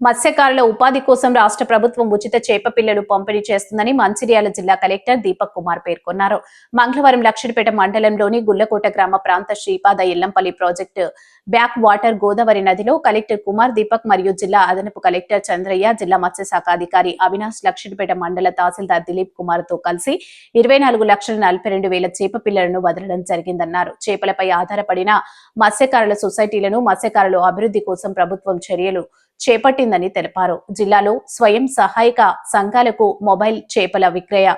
మత్స్యకారుల ఉపాధి కోసం రాష్ట్ర ప్రభుత్వం ఉచిత చేప పిల్లలు పంపిణీ చేస్తుందని మంచిర్యాల జిల్లా కలెక్టర్ దీపక్ కుమార్ పేర్కొన్నారు. మంగళవారం లక్షడిపేట మండలంలోని గుల్లకోట గ్రామ ప్రాంత Sripada Yellampalli project back water Godavari నదిలో కలెక్టర్ కుమార్ దీపక్ మరియు జిల్లా అదనపు కలెక్టర్ చంద్రయ్య జిల్లా మత్స్యశాఖ అధికారి అవినాష్ లక్షడిపేట మండల తహసీల్దార్ దిలీప్ కుమార్తో కలిసి ఇరవై నాలుగు లక్షల నలభై రెండు వేల చేప పిల్లలను వదలడం జరిగిందన్నారు. చేపలపై ఆధారపడిన మత్స్యకారుల సొసైటీలను మత్స్యకారుల అభివృద్ధి కోసం ప్రభుత్వం చర్యలు చేపట్టిందని తెలిపారు. జిల్లాలో స్వయం సహాయక సంఘాలకు మొబైల్ చేపల విక్రయ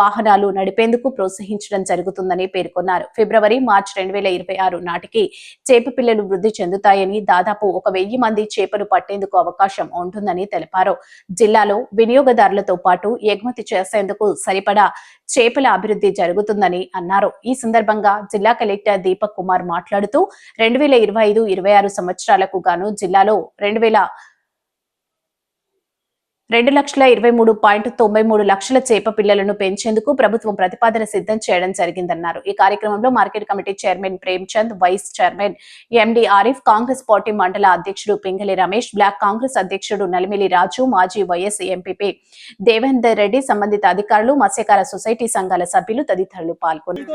వాహనాలు నడిపేందుకు ప్రోత్సహించడం జరుగుతుందని పేర్కొన్నారు. ఫిబ్రవరి మార్చి రెండు వేల ఇరవై ఆరు నాటికి చేప పిల్లలు వృద్ధి చెందుతాయని దాదాపు ఒక వెయ్యి మంది చేపలు పట్టేందుకు అవకాశం ఉంటుందని తెలిపారు. జిల్లాలో వినియోగదారులతో పాటు ఎగుమతి చేసేందుకు సరిపడా చేపల అభివృద్ధి జరుగుతుందని అన్నారు. ఈ సందర్భంగా జిల్లా కలెక్టర్ దీపక్ కుమార్ మాట్లాడుతూ రెండు వేల ఇరవై ఐదు ఇరవై ఆరు సంవత్సరాలకు గాను జిల్లాలో రెండు వేల రెండు లక్షల ఇరవై మూడు పాయింట్ తొంభై మూడు లక్షల చేప పిల్లలను పెంచేందుకు ప్రభుత్వం ప్రతిపాదన సిద్ధం చేయడం జరిగిందన్నారు. ఈ కార్యక్రమంలో market committee chairman Premchand vice chairman MD Arif Congress party మండల అధ్యక్షుడు పింగళి రమేష్ బ్లాక్ కాంగ్రెస్ అధ్యక్షుడు నలిమిలి రాజు మాజీ వైఎస్ ఎంపీపీ దేవేందర్ రెడ్డి సంబంధిత అధికారులు మత్స్యకార సొసైటీ సంఘాల సభ్యులు తదితరులు పాల్గొన్నారు.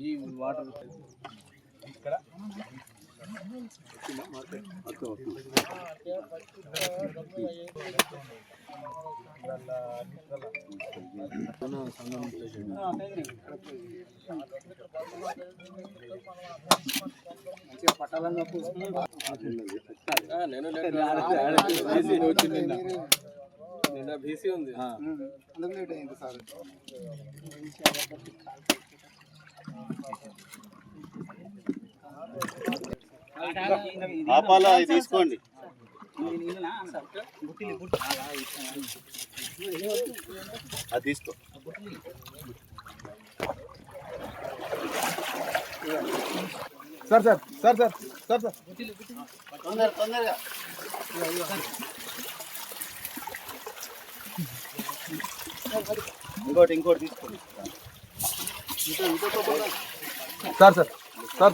ఈ వాటర్ నేను బీసీ వచ్చింది నిన్న. బీసీ ఉంది ఆపాలా? తీసుకోండి. అది తీసుకో. Sir sir sir sir sir sir. తొందర తొందరగా. ఇంకోటి ఇంకోటి తీసుకోండి. సార్ సార్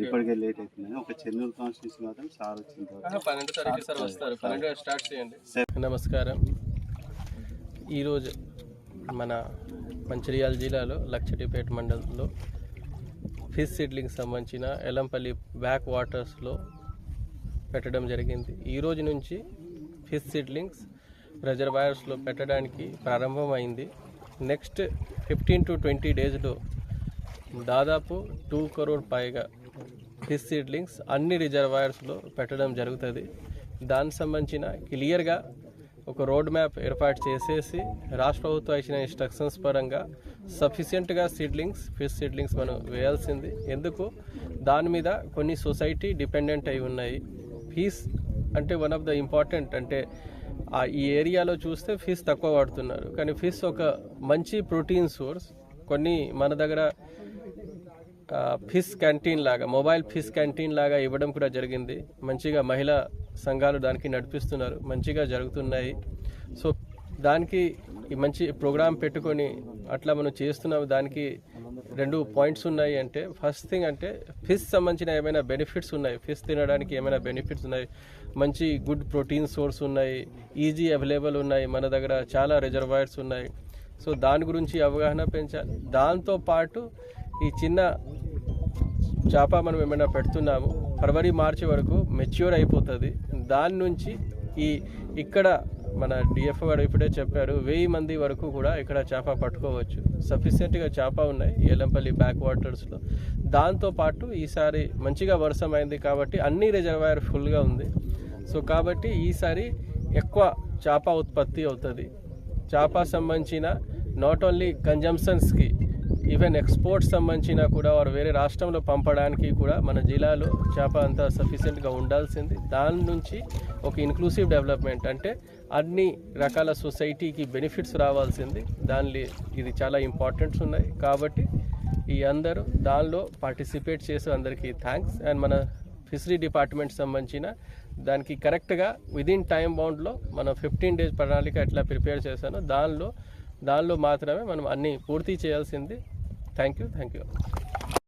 ఇప్పటికే లేట్ అవుతుంది ఒక చెన్నూరు కాన్స్టిట్యూన్సీ మాత్రం సార్ తర్వాత. పన్నెండు తారీఖు సార్ వస్తారు. పన్నెండు స్టార్ట్ చేయండి. నమస్కారం. ఈరోజు మన మంచిర్యాల జిల్లాలో లక్షటిపేట మండలంలో ఫిష్ సీడ్లింగ్ సంబంధించిన ఎలంపల్లి బ్యాక్ వాటర్స్లో పెట్టడం జరిగింది. ఈ రోజు నుంచి ఫిష్ సీడ్లింగ్స్ రిజర్వాయర్స్లో పెట్టడానికి ప్రారంభమైంది. నెక్స్ట్ ఫిఫ్టీన్ టు ట్వంటీ డేస్లో దాదాపు టూ కరోడ్ పైగా ఫిష్ సీడ్లింగ్స్ అన్ని రిజర్వాయర్స్లో పెట్టడం జరుగుతుంది. దానికి సంబంధించిన క్లియర్గా ఒక రోడ్ మ్యాప్ ఏర్పాటు చేసేసి రాష్ట్ర ప్రభుత్వం ఇచ్చిన ఇన్స్ట్రక్షన్స్ పరంగా సఫిషియెంట్గా సీడ్లింగ్స్ ఫిష్ సీడ్లింగ్స్ మనం వేయాల్సింది. ఎందుకు? దాని మీద కొన్ని సొసైటీ డిపెండెంట్ అయి ఉన్నాయి. ఫీజ్ అంటే వన్ ఆఫ్ ద ఇంపార్టెంట్ అంటే ఆ ఈ ఏరియాలో చూస్తే ఫిష్ తక్కువ వాడుతున్నారు. కానీ ఫిష్ ఒక మంచి ప్రోటీన్ సోర్స్ కొన్ని మన దగ్గర ఫిష్ క్యాంటీన్ లాగా మొబైల్ ఫిష్ క్యాంటీన్ లాగా ఇవ్వడం కూడా జరిగింది. మంచిగా మహిళా సంఘాలు దానికి నడిపిస్తున్నారు. మంచిగా జరుగుతున్నాయి. సో దానికి ఈ మంచి ప్రోగ్రాం పెట్టుకొని అట్లా మనం చేస్తున్నాం. దానికి రెండు పాయింట్స్ ఉన్నాయి అంటే ఫస్ట్ థింగ్ అంటే ఫిష్ సంబంధించిన ఏమైనా బెనిఫిట్స్ ఉన్నాయి? ఫిష్ తినడానికి ఏమైనా బెనిఫిట్స్ ఉన్నాయి? మంచి గుడ్ ప్రోటీన్ సోర్స్ ఉన్నాయి? ఈజీ అవైలబుల్ ఉన్నాయి? మన దగ్గర చాలా రిజర్వాయర్స్ ఉన్నాయి. సో దాని గురించి అవగాహన పెంచాలి. దాంతో పాటు ఈ చిన్న చేప మనం ఏమైనా పెడుతున్నాము ఫిబ్రవరి మార్చి వరకు మెచ్యూర్ అయిపోతుంది. దాని నుంచి ఈ ఇక్కడ మన డిఎఫ్ఓ గారు ఇప్పుడే చెప్పారు వెయ్యి మంది వరకు కూడా ఇక్కడ చేప పట్టుకోవచ్చు. సఫిషియెంట్గా చేప ఉన్నాయి ఏలంపల్లి బ్యాక్ వాటర్స్లో దాంతోపాటు ఈసారి మంచిగా వర్షం అయింది కాబట్టి అన్ని రిజర్వాయర్ ఫుల్గా ఉంది. సో కాబట్టి ఈసారి ఎక్కువ చేప ఉత్పత్తి అవుతుంది. చేప సంబంధించిన నాట్ ఓన్లీ కన్జంప్షన్స్కి ఈవెన్ ఎక్స్పోర్ట్స్ సంబంధించిన కూడా వారు వేరే రాష్ట్రంలో పంపడానికి కూడా మన జిల్లాలో చేప అంతా సఫిషియెంట్గా ఉండాల్సింది. దాని నుంచి ఒక ఇన్క్లూసివ్ డెవలప్మెంట్ అంటే అన్ని రకాల సొసైటీకి బెనిఫిట్స్ రావాల్సింది. దానిలో ఇది చాలా ఇంపార్టెంట్స్ ఉన్నాయి. కాబట్టి ఈ అందరూ దానిలో పార్టిసిపేట్ చేసే అందరికీ థ్యాంక్స్ అండ్ మన ఫిషరీ డిపార్ట్మెంట్ సంబంధించిన దానికి కరెక్ట్గా విదిన్ టైం బౌండ్లో మనం ఫిఫ్టీన్ డేస్ ప్రణాళిక ఎట్లా ప్రిపేర్ చేశానో దానిలో దానిలో మాత్రమే మనం అన్నీ పూర్తి చేయాల్సింది. thank you thank you.